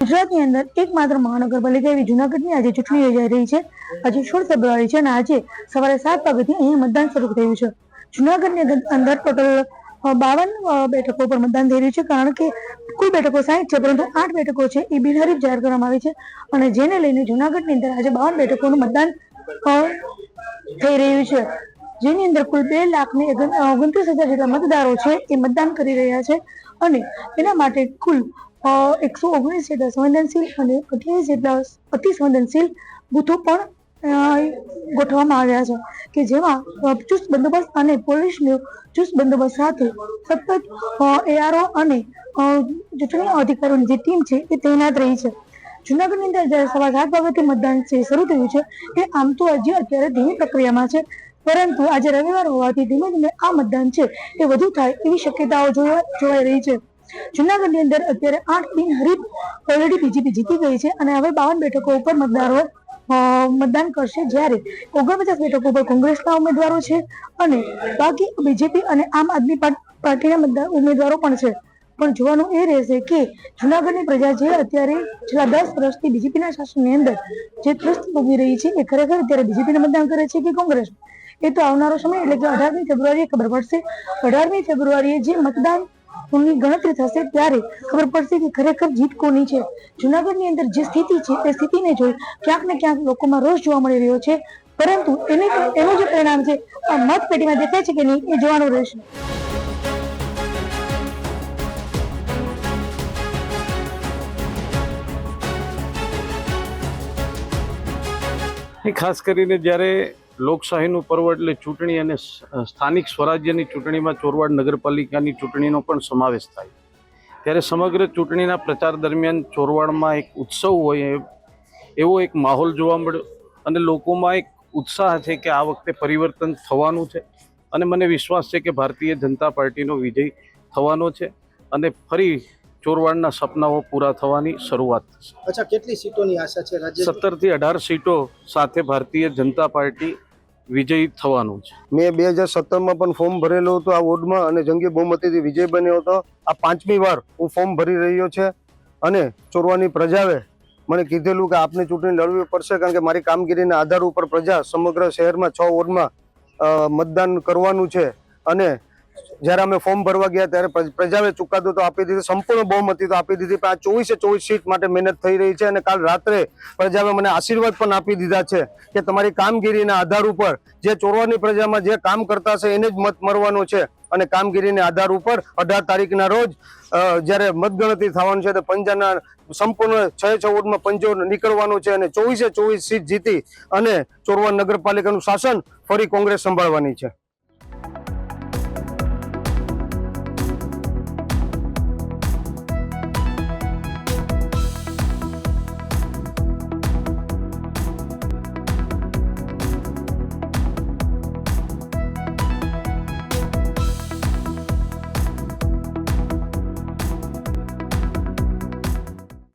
ગુજરાતની અંદર એકમાત્ર મહાનગરપાલિકા એવી જુનાગઢની આજે ચૂંટણી યોજાઈ રહી છે. આજે સોળ ફેબ્રુઆરી છે અને આજે સવારે સાત વાગ્યાથી અહીં મતદાન શરૂ થયું છે. જુનાગઢની અંદર- ટોટલ બાવન બેઠકો પર મતદાન થઈ રહ્યું છે કારણ કે કુલ બેઠકો સાઠ છે પરંતુ આઠ બેઠકો છે એ બિનહરીફ જાહેર કરવામાં આવી છે અને જેને લઈને જુનાગઢની અંદર આજે બાવન બેઠકોનું મતદાન થઈ રહ્યું છે. જેની અંદર કુલ બે લાખ ને ઓગણત્રીસ હજાર જેટલા મતદારો છે એ મતદાન કરી રહ્યા છે અને એના માટે કુલ એકસો ઓગણીસ જેટલા સંવેદનશીલ અને અઠ્યાવીસ જેટલા અતિ સંવેદનશીલ બૂથો પણ ગોઠવવામાં આવ્યા છે કે જેમાં ચુસ્ત બંદોબસ્ત અને પોલીસનો ચુસ્ત બંદોબસ્ત સાથે સતત એઆરઓ અને ચૂંટણી અધિકારીઓની જે ટીમ છે એ તૈનાત રહી છે. જુનાગઢની અંદર જ્યારે સવા સાત વાગ્યાથી મતદાન શરૂ થયું છે એ આમ તો હજી અત્યારે ધીમી પ્રક્રિયામાં છે, પરંતુ આજે રવિવાર હોવાથી ધીમે ધીમે આ મતદાન છે એ વધુ થાય એવી શક્યતાઓ જોવા જોવાઈ રહી છે. જુનાગઢની અંદર અત્યારે આઠ બિન હરીફ ઓલરેડી બીજેપી જીતી ગઈ છે અને હવે બાવન બેઠકો ઉપર મતદારો મતદાન કરશે જ્યારે ઓગણપચાસ બેઠકો ઉપર કોંગ્રેસના ઉમેદવારો છે અને બાકી બીજેપી અને આમ આદમી પાર્ટીના ઉમેદવારો પણ છે. પણ જોવાનું એ રહેશે કે જુનાગઢની પ્રજા જે અત્યારે છેલ્લા દસ વર્ષથી બીજેપીના શાસનની અંદર જે ત્રસ્ત ભોગવી રહી છે એ ખરેખર અત્યારે બીજેપીને મતદાન કરે છે કે કોંગ્રેસ? એ તો આવનારો સમય એટલે કે અઢારમી ફેબ્રુઆરીએ ખબર પડશે. અઢારમી ફેબ્રુઆરીએ જે મતદાન ની ગણતરી થશે ત્યારે ખબર પડશે કે ખરેખર જીત કોની છે? જુનાગઢની અંદર જે સ્થિતિ છે તે સ્થિતિને જોઈ ક્યાંક ને ક્યાંક લોકોમાં રોષ જોવા મળી રહ્યો છે. પરંતુ એને એનું જે પરિણામ છે, આ મત પેટીમાં દેખાય છે કે નહીં, એ જોવાનું રહેશે. ખાસ કરીને જ્યારે લોકશાહીનું પર્વ એટલે ચૂંટણી અને સ્થાનિક સ્વરાજ્યની ચૂંટણીમાં ચોરવાડ નગરપાલિકાની ચૂંટણીનો પણ સમાવેશ થાય. ત્યારે સમગ્ર ચૂંટણીના પ્રચાર દરમિયાન ચોરવાડમાં એક ઉત્સવ હોય એવો એક માહોલ જોવા મળ્યો અને લોકોમાં એક ઉત્સાહ છે કે આ વખતે પરિવર્તન થવાનું છે. અને મને વિશ્વાસ છે કે ભારતીય જનતા પાર્ટીનો વિજય થવાનો છે અને ફરી ચોરવાડના સપનાઓ પૂરા થવાની શરૂઆત થશે. અચ્છા કેટલી સીટોની આશા છે સત્તરથી અઢાર સીટો સાથે ભારતીય જનતા પાર્ટી વિજયી થવાનું છે. મેં બે હજાર સત્તરમાં પણ ફોર્મ ભરેલું હતું આ વોર્ડમાં અને જંગી બહુમતીથી વિજય બન્યો હતો. આ પાંચમી વાર હું ફોર્મ ભરી રહ્યો છે અને ચોરવાની પ્રજાએ મને કીધેલું કે આપને ચૂંટણી લડવી પડશે કારણ કે મારી કામગીરીના આધાર ઉપર પ્રજા સમગ્ર શહેરમાં છ વોર્ડમાં મતદાન કરવાનું છે અને જ્યારે અમે ફોર્મ ભરવા ગયા ત્યારે પ્રજ- પ્રજાએ ચુકાદો તો આપી દીધો, સંપૂર્ણ બહુમતી તો આપી દીધી, પણ આ ચોવીસે ચોવીસ સીટ માટે મહેનત થઈ રહી છે અને કાલ રાત્રે પ્રજાએ મને આશીર્વાદ પણ આપી દીધા છે કે તમારી કામગીરીના આધાર ઉપર જે ચોરવાની પ્રજામાં જે કામ કરતા છે એને જ મત મળવાનો છે અને કામગીરીના આધાર ઉપર અઢાર તારીખના રોજ જ્યારે મતગણતરી થવાનું છે તો પંજાના સંપૂર્ણ છ વોર્ડમાં પંજો નીકળવાનું છે અને ચોવીસે ચોવીસ સીટ જીતી અને ચોરવા નગરપાલિકાનું શાસન ફરી કોંગ્રેસ સંભાળવાની છે.